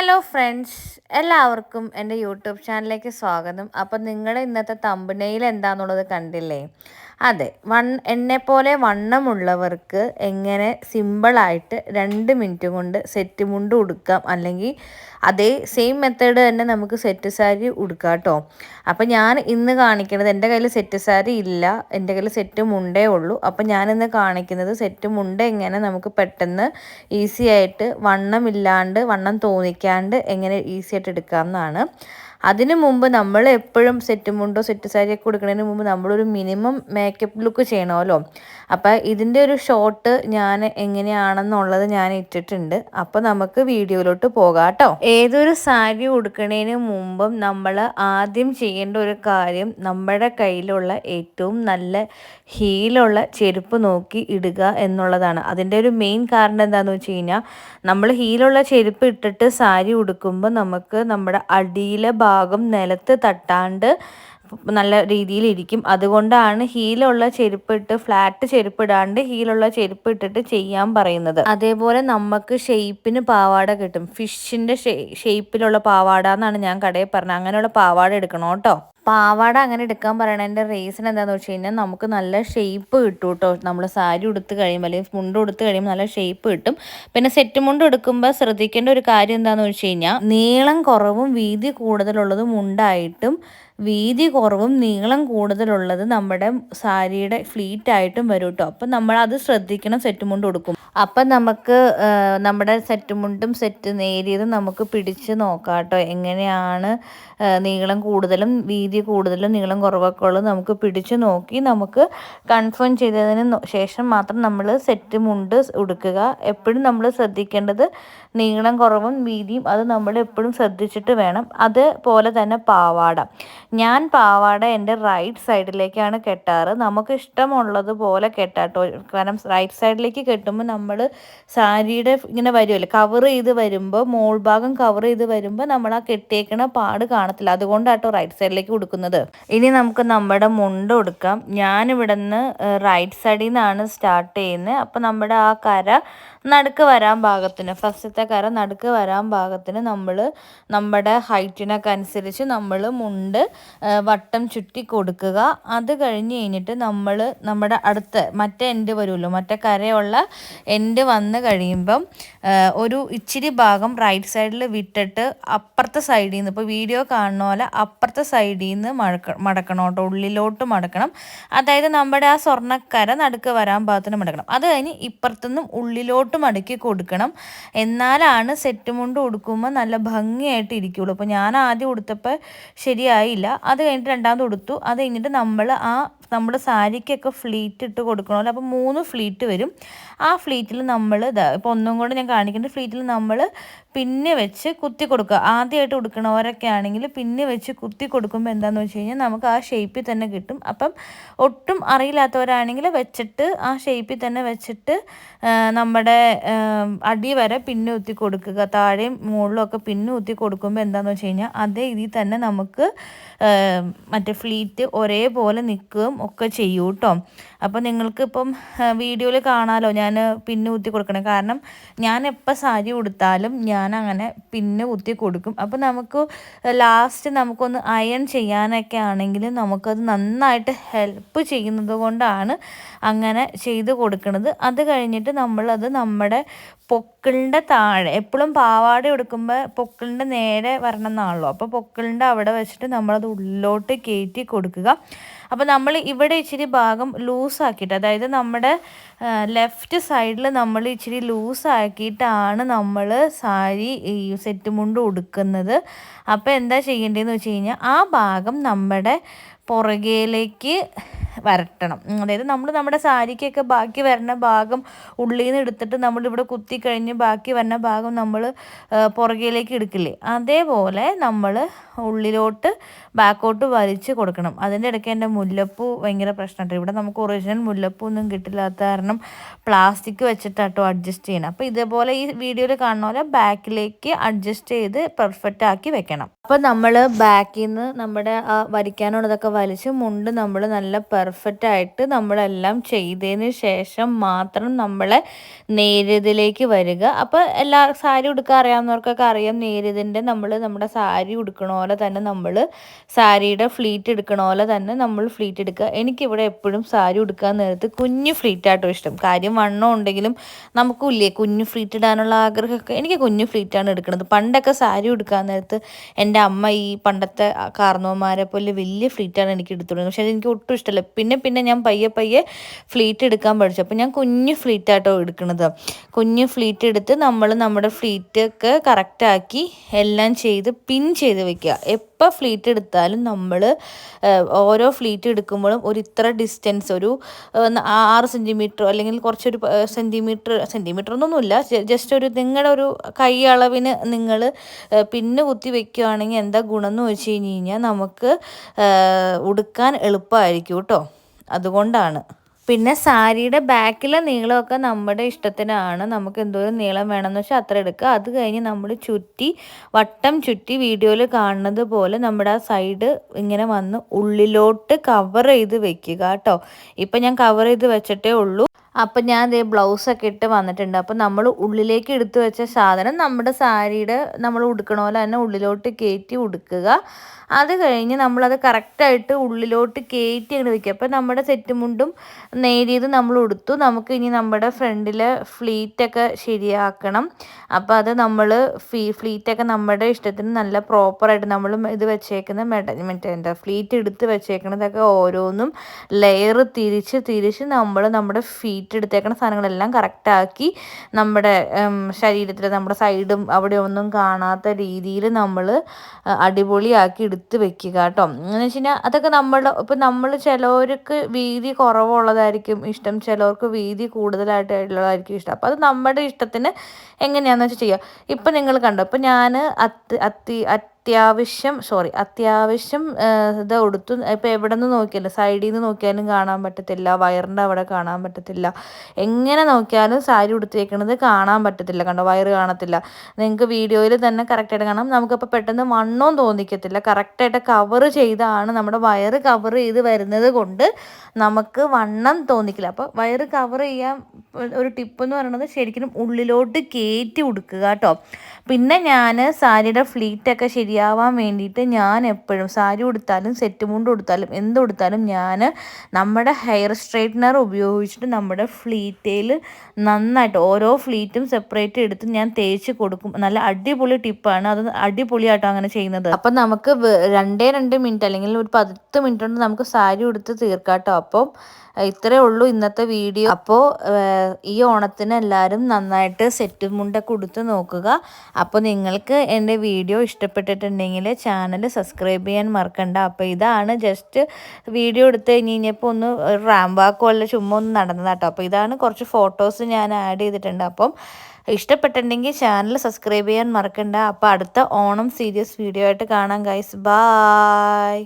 Hello friends എല്ലാവർക്കും എന്റെ YouTube ചാനലിലേക്ക് സ്വാഗതം. അപ്പം നിങ്ങളുടെ ഇന്നത്തെ തമ്പനയിൽ എന്താണെന്നുള്ളത് കണ്ടില്ലേ? അതെ വൺ പോലെ വണ്ണമുള്ളവർക്ക് എങ്ങനെ സിമ്പിളായിട്ട് രണ്ട് മിനിറ്റ് കൊണ്ട് സെറ്റ് മുണ്ട് ഉടുക്കാം അല്ലെങ്കിൽ അതേ സെയിം മെത്തേഡ് തന്നെ നമുക്ക് സെറ്റ് സാരി ഉടുക്കാം കേട്ടോ അപ്പം ഞാൻ ഇന്ന് കാണിക്കുന്നത് എന്റെ കയ്യിൽ സെറ്റ് സാരി ഇല്ല എന്റെ കയ്യിൽ സെറ്റ് മുണ്ടേ ഉള്ളൂ. അപ്പം ഞാനിന്ന് കാണിക്കുന്നത് സെറ്റ് മുണ്ട് എങ്ങനെ നമുക്ക് പെട്ടെന്ന് ഈസി ആയിട്ട് വണ്ണമില്ലാണ്ട് വണ്ണം തോന്നിക്കാണ്ട് എങ്ങനെ ഈസി ആയിട്ട് എടുക്കാം എന്നാണ്. അതിനു മുമ്പ് നമ്മൾ എപ്പോഴും സെറ്റ് മുണ്ടോ സെറ്റ് സാരിയൊക്കെ കൊടുക്കുന്നതിന് മുമ്പ് നമ്മളൊരു മിനിമം മേക്കപ്പ് ലുക്ക് ചെയ്യണമല്ലോ. അപ്പോൾ ഇതിന്റെ ഒരു ഷോട്ട് ഞാൻ എങ്ങനെയാണെന്നുള്ളത് ഞാൻ ഇട്ടിട്ടുണ്ട്. അപ്പോൾ നമുക്ക് വീഡിയോയിലോട്ട് പോകാം കേട്ടോ. ഏതൊരു സാരി ഉടുക്കുന്നതിന് മുമ്പും നമ്മൾ ആദ്യം ചെയ്യേണ്ട ഒരു കാര്യം നമ്മുടെ കയ്യിലുള്ള ഏറ്റവും നല്ല ഹീലുള്ള ചെരുപ്പ് നോക്കി ഇടുക എന്നുള്ളതാണ്. അതിന്റെ ഒരു മെയിൻ കാരണം എന്താണെന്ന് വെച്ച് കഴിഞ്ഞാൽ നമ്മൾ ഹീലുള്ള ചെരുപ്പ് ഇട്ടിട്ട് സാരി ഉടുക്കുമ്പോൾ നമുക്ക് നമ്മുടെ അടിയിലെ നിലത്ത് തട്ടാണ്ട് നല്ല രീതിയിൽ ഇരിക്കും അതുകൊണ്ടാണ് ഹീലുള്ള ചെരുപ്പ് ഇട്ട് ഫ്ലാറ്റ് ചെരുപ്പ് ഇടാണ്ട് ഹീലുള്ള ചെരുപ്പ് ഇട്ടിട്ട് ചെയ്യാൻ പറയുന്നത്. അതേപോലെ നമുക്ക് ഷെയ്പ്പിന് പാവാട കിട്ടും. ഫിഷിന്റെ ഷെയ്പ്പിലുള്ള പാവാട എന്നാണ് ഞാൻ കടയിൽ പറഞ്ഞത്. അങ്ങനെയുള്ള പാവാട എടുക്കണം കേട്ടോ. പാവാട അങ്ങനെ എടുക്കാൻ പറയണതിന്റെ റീസൺ എന്താണെന്ന് വെച്ച് കഴിഞ്ഞാൽ നമുക്ക് നല്ല ഷേപ്പ് കിട്ടും കേട്ടോ. നമ്മൾ സാരി ഉടുത്ത് കഴിയുമ്പോൾ അല്ലെങ്കിൽ മുണ്ട് ഉടുത്ത് കഴിയുമ്പോൾ നല്ല ഷേപ്പ് കിട്ടും. പിന്നെ സെറ്റ് മുണ്ട് എടുക്കുമ്പോൾ ശ്രദ്ധിക്കേണ്ട ഒരു കാര്യം എന്താണെന്ന് വെച്ച് കഴിഞ്ഞാൽ നീളം കുറവും വീതി കൂടുതലുള്ളതും ഉണ്ടായിട്ടും വീതി കുറവും നീളം കൂടുതലുള്ളത് നമ്മുടെ സാരിയുടെ ഫ്ലീറ്റ് ആയിട്ടും വരും കേട്ടോ അപ്പം നമ്മൾ അത് ശ്രദ്ധിക്കണം സെറ്റ് മുണ്ട് കൊടുക്കും അപ്പം നമുക്ക് നമ്മുടെ സെറ്റ് മുണ്ടും സെറ്റ് നേരിയതും നമുക്ക് പിടിച്ച് നോക്കാം കേട്ടോ എങ്ങനെയാണ് നീളം കൂടുതലും വീതി കൂടുതലും നീളം കുറവൊക്കെ ഉള്ളത് നമുക്ക് പിടിച്ച് നോക്കി നമുക്ക് കൺഫേം ചെയ്തതിന് ശേഷം മാത്രം നമ്മൾ സെറ്റ് മുണ്ട് ഉടുക്കുക. എപ്പോഴും നമ്മൾ ശ്രദ്ധിക്കേണ്ടത് നീളം കുറവും വീതിയും അത് നമ്മൾ എപ്പോഴും ശ്രദ്ധിച്ചിട്ട് വേണം. അതുപോലെ തന്നെ പാവാട. ഞാൻ പാവാട എന്റെ റൈറ്റ് സൈഡിലേക്കാണ് കെട്ടാറ്. നമുക്ക് ഇഷ്ടമുള്ളതുപോലെ കെട്ടാട്ടോ. കാരണം റൈറ്റ് സൈഡിലേക്ക് കെട്ടുമ്പോൾ നമ്മൾ സാരിയുടെ ഇങ്ങനെ വരുമല്ലോ കവർ ചെയ്ത് വരുമ്പോൾ മോൾ ഭാഗം കവർ ചെയ്ത് വരുമ്പോൾ നമ്മൾ ആ കെട്ടിയേക്കണ പാട് കാണത്തില്ല. അതുകൊണ്ടാട്ടോ റൈറ്റ് സൈഡിലേക്ക് കൊടുക്കുന്നത് ഇനി നമുക്ക് നമ്മുടെ മുണ്ട് കൊടുക്കാം ഞാനിവിടെ നിന്ന് റൈറ്റ് സൈഡിൽ നിന്നാണ് സ്റ്റാർട്ട് ചെയ്യുന്നത് അപ്പോൾ നമ്മുടെ ആ കര നടുക്ക് വരാൻ ഭാഗത്തിന് ഫസ്റ്റത്തെ കര നടുക്ക് വരാൻ ഭാഗത്തിന് നമ്മൾ നമ്മുടെ ഹൈറ്റിനൊക്കെ അനുസരിച്ച് നമ്മൾ മുണ്ട് വട്ടം ചുറ്റി കൊടുക്കുക. അത് കഴിഞ്ഞ് കഴിഞ്ഞിട്ട് നമ്മൾ നമ്മുടെ അടുത്ത് മറ്റേ എൻഡ് വരുമല്ലോ? മറ്റേ കരയുള്ള എൻഡ് വന്ന് കഴിയുമ്പം ഒരു ഇച്ചിരി ഭാഗം റൈറ്റ് സൈഡിൽ വിട്ടിട്ട് അപ്പുറത്തെ സൈഡിൽ നിന്ന് ഇപ്പോൾ വീഡിയോ കാണുന്ന പോലെ അപ്പുറത്തെ സൈഡിൽ നിന്ന് മടക്ക മടക്കണം കേട്ടോ ഉള്ളിലോട്ട് മടക്കണം. അതായത് നമ്മുടെ ആ സ്വർണക്കര നടുക്ക് വരാൻ ഭാഗത്തിന് മടക്കണം. അത് കഴിഞ്ഞ് ഇപ്പുറത്തുനിന്നും ഉള്ളിലോട്ട് മടക്കി കൊടുക്കണം. എന്നാലാണ് സെറ്റ് മുണ്ട് ഉടുക്കുമ്പോൾ നല്ല ഭംഗിയായിട്ട് ഇരിക്കുള്ളൂ. അപ്പോൾ ഞാൻ ആദ്യം ഉടുത്തപ്പോൾ ശരിയായില്ല. അത് കഴിഞ്ഞിട്ട് രണ്ടാമത് ഉടുത്തു. അത് കഴിഞ്ഞിട്ട് നമ്മൾ ആ നമ്മുടെ സാരിക്കൊക്കെ ഫ്ലീറ്റ് ഇട്ട് കൊടുക്കണമല്ലോ. അപ്പോൾ മൂന്ന് ഫ്ലീറ്റ് വരും. ആ ഫ്ലീറ്റിൽ നമ്മൾ ഇപ്പോൾ ഒന്നും കൂടെ ഞാൻ കാണിക്കേണ്ട. ഫ്ലീറ്റിൽ നമ്മൾ പിന്നെ വെച്ച് കുത്തി കൊടുക്കുക. ആദ്യമായിട്ട് കൊടുക്കണവരൊക്കെ ആണെങ്കിൽ പിന്നെ വെച്ച് കുത്തി കൊടുക്കുമ്പോൾ എന്താണെന്ന് വെച്ച് കഴിഞ്ഞാൽ നമുക്ക് ആ ഷേപ്പിൽ തന്നെ കിട്ടും. അപ്പം ഒട്ടും അറിയില്ലാത്തവരാണെങ്കിൽ വെച്ചിട്ട് ആ ഷേപ്പിൽ തന്നെ വെച്ചിട്ട് നമ്മുടെ അടി വരെ പിന്നെ കുത്തി കൊടുക്കുക. താഴെയും മുകളിലും ഒക്കെ പിന്നെ കുത്തി കൊടുക്കുമ്പോൾ എന്താണെന്ന് വെച്ച് കഴിഞ്ഞാൽ അതേ ഇതിൽ തന്നെ നമുക്ക് മറ്റേ ഫ്ലീറ്റ് ഒരേപോലെ നിൽക്കുകയും ഒക്കെ ചെയ്യൂ കേട്ടോ അപ്പോൾ നിങ്ങൾക്കിപ്പം വീഡിയോയിൽ കാണാമല്ലോ ഞാൻ പിന്നെ കുത്തി കൊടുക്കണം. കാരണം ഞാൻ എപ്പോൾ സാരി ഉടുത്താലും ഞാൻ അങ്ങനെ പിന്നെ കുത്തി കൊടുക്കും. അപ്പോൾ നമുക്ക് ലാസ്റ്റ് നമുക്കൊന്ന് അയൺ ചെയ്യാനൊക്കെ ആണെങ്കിൽ നമുക്കത് നന്നായിട്ട് ഹെൽപ്പ് ചെയ്യുന്നത് കൊണ്ടാണ് അങ്ങനെ ചെയ്ത് കൊടുക്കുന്നത് അത് കഴിഞ്ഞിട്ട് നമ്മളത് നമ്മുടെ പൊക്കിളിന്റെ താഴെ എപ്പോഴും പാവാട എടുക്കുമ്പോൾ പൊക്കിളിന്റെ നേരെ വരണം എന്നാണല്ലോ അപ്പോൾ പൊക്കിളിന്റെ അവിടെ വെച്ചിട്ട് നമ്മളത് ഉള്ളിലോട്ട് കയറ്റി കൊടുക്കുക. അപ്പോൾ നമ്മൾ ഇവിടെ ഇച്ചിരി ഭാഗം ലൂസാക്കിയിട്ട് അതായത് നമ്മുടെ ലെഫ്റ്റ് സൈഡിൽ നമ്മൾ ഇച്ചിരി ലൂസാക്കിയിട്ടാണ് നമ്മൾ സാരി ഈ സെറ്റ് മുണ്ട് ഉടുക്കുന്നത്. അപ്പോൾ എന്താ ചെയ്യേണ്ടതെന്ന് വെച്ച് കഴിഞ്ഞാൽ ആ ഭാഗം നമ്മുടെ പുറകേലേക്ക് വരട്ടണം. അതായത് നമ്മൾ നമ്മുടെ സാരിക്കൊക്കെ ബാക്കി വരുന്ന ഭാഗം ഉള്ളിൽ നിന്ന് എടുത്തിട്ട് നമ്മളിവിടെ കുത്തി കഴിഞ്ഞ് ബാക്കി വരുന്ന ഭാഗം നമ്മൾ പുറകിലേക്ക് എടുക്കില്ലേ? അതേപോലെ നമ്മൾ ഉള്ളിലോട്ട് ബാക്കോട്ട് വലിച്ച് കൊടുക്കണം. അതിന്റെ ഇടയ്ക്ക് എന്റെ മുല്ലപ്പൂ ഭയങ്കര പ്രശ്നമുണ്ട്. ഇവിടെ നമുക്ക് ഒറിജിനൽ മുല്ലപ്പൂ ഒന്നും കിട്ടില്ലാത്ത കാരണം പ്ലാസ്റ്റിക് വെച്ചിട്ടാട്ടോ അഡ്ജസ്റ്റ് ചെയ്യണം. അപ്പോൾ ഇതേപോലെ ഈ വീഡിയോയിൽ കാണുന്ന പോലെ ബാക്കിലേക്ക് അഡ്ജസ്റ്റ് ചെയ്ത് പെർഫെക്റ്റ് ആക്കി വെക്കണം. അപ്പം നമ്മൾ ബാക്കിൽ നിന്ന് നമ്മുടെ ആ വരിക്കാനുള്ളതൊക്കെ വലിച്ച് മുണ്ട് നമ്മൾ നല്ല പെർഫെക്റ്റ് ആയിട്ട് നമ്മളെല്ലാം ചെയ്തതിന് ശേഷം മാത്രം നമ്മളെ നേരിയതിലേക്ക് വരിക. അപ്പോൾ എല്ലാ സാരി ഉടുക്കാൻ അറിയാവുന്നവർക്കൊക്കെ അറിയാം നേരിയതിന്റെ നമ്മൾ നമ്മുടെ സാരി ഉടുക്കണ പോലെ തന്നെ നമ്മൾ സാരിയുടെ ഫ്ലീറ്റ് എടുക്കണ പോലെ തന്നെ നമ്മൾ ഫ്ലീറ്റ് എടുക്കുക. എനിക്കിവിടെ എപ്പോഴും സാരി ഉടുക്കാൻ നേരത്ത് കുഞ്ഞു ഫ്ലീറ്റ് ആട്ടോ ഇഷ്ടം. കാര്യം വണ്ണം ഉണ്ടെങ്കിലും നമുക്കില്ലേ കുഞ്ഞു ഫ്ലീറ്റ് ഇടാനുള്ള ആഗ്രഹമൊക്കെ? എനിക്ക് കുഞ്ഞു ഫ്ലീറ്റാണ് എടുക്കുന്നത് പണ്ടൊക്കെ സാരി ഉടുക്കാൻ നേരത്ത് എന്റെ അമ്മ ഈ പണ്ടത്തെ കാർന്നോമാരെ പോലെ വലിയ ഫ്ലീറ്റാണ് എനിക്ക് എടുത്തുകൊടുക്കുന്നത്. പക്ഷേ അതെനിക്ക് ഒട്ടും ഇഷ്ടമല്ല. പിന്നെ പിന്നെ ഞാൻ പയ്യെ പയ്യെ ഫ്ലീറ്റ് എടുക്കാൻ പഠിച്ചു. അപ്പോൾ ഞാൻ കുഞ്ഞു ഫ്ലീറ്റായിട്ടോ എടുക്കുന്നത്. കുഞ്ഞു ഫ്ലീറ്റ് എടുത്ത് നമ്മൾ നമ്മുടെ ഫ്ലീറ്റൊക്കെ കറക്റ്റാക്കി എല്ലാം ചെയ്ത് പിൻ ചെയ്ത് വെക്കുക. എപ്പോൾ ഫ്ലീറ്റ് എടുത്താലും നമ്മൾ ഓരോ ഫ്ലീറ്റ് എടുക്കുമ്പോഴും ഒരു ഇത്ര ഡിസ്റ്റൻസ് ഒരു ആറ് സെന്റിമീറ്റർ അല്ലെങ്കിൽ കുറച്ചൊരു സെന്റിമീറ്റർ സെന്റിമീറ്റർ ഒന്നുമില്ല ജസ്റ്റ് ഒരു നിങ്ങളുടെ ഒരു കൈ അളവിന് നിങ്ങൾ പിന്നെ കുത്തി വെക്കുകയാണെങ്കിൽ എന്താ ഗുണം എന്ന് വെച്ച് കഴിഞ്ഞ് കഴിഞ്ഞാൽ നമുക്ക് ഉടുക്കാൻ എളുപ്പമായിരിക്കും കേട്ടോ. അതുകൊണ്ടാണ്. പിന്നെ സാരിയുടെ ബാക്കിലെ നീളമൊക്കെ നമ്മുടെ ഇഷ്ടത്തിനാണ്. നമുക്ക് എന്തോരം നീളം വേണമെന്ന് വെച്ചാൽ അത്ര എടുക്കുക. അത് കഴിഞ്ഞ് നമ്മൾ ചുറ്റി വട്ടം ചുറ്റി വീഡിയോയിൽ കാണുന്നത് പോലെ നമ്മുടെ ആ സൈഡ് ഇങ്ങനെ വന്ന് ഉള്ളിലോട്ട് കവർ ചെയ്ത് വെക്കുക കേട്ടോ. ഇപ്പം ഞാൻ കവർ ചെയ്ത് വെച്ചിട്ടേ ഉള്ളൂ. അപ്പം ഞാൻ ദേ ബ്ലൗസൊക്കെ ഇട്ട് വന്നിട്ടുണ്ട്. അപ്പം നമ്മൾ ഉള്ളിലേക്ക് എടുത്തു വെച്ച സാധനം നമ്മുടെ സാരിയുടെ നമ്മൾ ഉടുക്കണ പോലെ തന്നെ ഉള്ളിലോട്ട് കയറ്റി ഉടുക്കുക. അത് കഴിഞ്ഞ് നമ്മളത് കറക്റ്റായിട്ട് ഉള്ളിലോട്ട് കയറ്റി അങ്ങോട്ട് വെക്കുക. അപ്പം നമ്മുടെ സെറ്റ് മുണ്ടും നേരിയത് നമ്മൾ ഉടുത്തു. നമുക്ക് ഇനി നമ്മുടെ ഫ്രണ്ടിലെ ഫ്ലീറ്റൊക്കെ ശരിയാക്കണം. അപ്പോൾ അത് നമ്മൾ ഫീ ഫ്ലീറ്റൊക്കെ നമ്മുടെ ഇഷ്ടത്തിന് നല്ല പ്രോപ്പറായിട്ട് നമ്മൾ ഇത് വെച്ചേക്കുന്ന മെഡ മറ്റേ എന്താ ഫ്ലീറ്റ് എടുത്ത് വെച്ചേക്കുന്നതൊക്കെ ഓരോന്നും ലെയർ തിരിച്ച് തിരിച്ച് നമ്മൾ നമ്മുടെ ഫീറ്റ് എടുത്തേക്കുന്ന സാധനങ്ങളെല്ലാം കറക്റ്റാക്കി നമ്മുടെ ശരീരത്തിൽ നമ്മുടെ സൈഡും അവിടെ ഒന്നും കാണാത്ത രീതിയിൽ നമ്മൾ അടിപൊളിയാക്കി എടുത്ത് വെക്കുക കേട്ടോ. എന്ന് വെച്ച് കഴിഞ്ഞാൽ അതൊക്കെ നമ്മൾ ഇപ്പം നമ്മൾ ചിലവർക്ക് വീതി കുറവുള്ളതായിരിക്കും ഇഷ്ടം ചിലവർക്ക് വീതി കൂടുതലായിട്ടുള്ളതായിരിക്കും ഇഷ്ടം. അപ്പോൾ അത് നമ്മുടെ ഇഷ്ടത്തിന് എങ്ങനെയാണെന്ന് വെച്ചാൽ ചെയ്യുക ഇപ്പം നിങ്ങൾ കണ്ടോ ഇപ്പം ഞാൻ അത്തി അത്തി അത്യാവശ്യം സോറി അത്യാവശ്യം ഇത് ഉടുത്തു ഇപ്പോൾ എവിടെ നിന്ന് നോക്കിയാലും സൈഡിൽ നിന്ന് നോക്കിയാലും കാണാൻ പറ്റത്തില്ല വയറിന്റെ അവിടെ കാണാൻ പറ്റത്തില്ല. എങ്ങനെ നോക്കിയാലും സാരി ഉടുത്തേക്കണത് കാണാൻ പറ്റത്തില്ല കണ്ടോ? വയറ് കാണത്തില്ല. നിങ്ങൾക്ക് വീഡിയോയിൽ തന്നെ കറക്റ്റായിട്ട് കാണാം. നമുക്കപ്പോൾ പെട്ടെന്ന് വണ്ണവും തോന്നിക്കത്തില്ല. കറക്റ്റായിട്ട് കവർ ചെയ്താണ് നമ്മുടെ വയറ് കവർ ചെയ്ത് വരുന്നത് കൊണ്ട് നമുക്ക് വണ്ണം തോന്നിക്കില്ല. അപ്പോൾ വയറ് കവർ ചെയ്യാൻ ഒരു ടിപ്പെന്ന് പറയുന്നത് ശരിക്കും ഉള്ളിലോട്ട് കയറ്റി ഉടുക്കുക കേട്ടോ. പിന്നെ ഞാൻ സാരിയുടെ ഫ്ലീറ്റൊക്കെ ശരിയാവാൻ വേണ്ടിയിട്ട് ഞാൻ എപ്പോഴും സാരി ഉടുത്താലും സെറ്റ് മുണ്ട് കൊടുത്താലും എന്ത് കൊടുത്താലും ഞാൻ നമ്മുടെ ഹെയർ സ്ട്രൈറ്റ്നർ ഉപയോഗിച്ചിട്ട് നമ്മുടെ ഫ്ലീറ്റയിൽ നന്നായിട്ട് ഓരോ ഫ്ലീറ്റും സെപ്പറേറ്റ് എടുത്ത് ഞാൻ തേച്ച് കൊടുക്കും. നല്ല അടിപൊളി ടിപ്പാണ്. അത് അടിപൊളിയായിട്ടോ അങ്ങനെ ചെയ്യുന്നത്. അപ്പം നമുക്ക് രണ്ടേ രണ്ട് മിനിറ്റ് അല്ലെങ്കിൽ ഒരു പത്ത് മിനിറ്റ് കൊണ്ട് നമുക്ക് സാരി ഉടുത്ത് തീർക്കാട്ടോ. അപ്പം ഇത്രേ ഉള്ളൂ ഇന്നത്തെ വീഡിയോ. അപ്പോൾ ഈ ഓണത്തിന് എല്ലാവരും നന്നായിട്ട് സെറ്റ് മുണ്ടൊക്കെ ഉടുത്ത് നോക്കുക. അപ്പോൾ നിങ്ങൾക്ക് എന്റെ വീഡിയോ ഇഷ്ടപ്പെട്ടിട്ടുണ്ടെങ്കിൽ ചാനൽ സബ്സ്ക്രൈബ് ചെയ്യാൻ മറക്കണ്ട. അപ്പോൾ ഇതാണ് ജസ്റ്റ് വീഡിയോ എടുത്ത് കഴിഞ്ഞ് കഴിഞ്ഞപ്പോൾ ഒന്ന് റാംബാക്കോ അല്ല ചുമ്മാ ഒന്ന് നടന്നതാട്ടോ അപ്പോൾ ഇതാണ് കുറച്ച് ഫോട്ടോസ് ഞാൻ ആഡ് ചെയ്തിട്ടുണ്ട്. അപ്പം ഇഷ്ടപ്പെട്ടിട്ടുണ്ടെങ്കിൽ ചാനൽ സബ്സ്ക്രൈബ് ചെയ്യാൻ മറക്കണ്ട. അപ്പോൾ അടുത്ത ഓണം സീരിയസ് വീഡിയോ ആയിട്ട് കാണാം ഗൈസ് ബായ്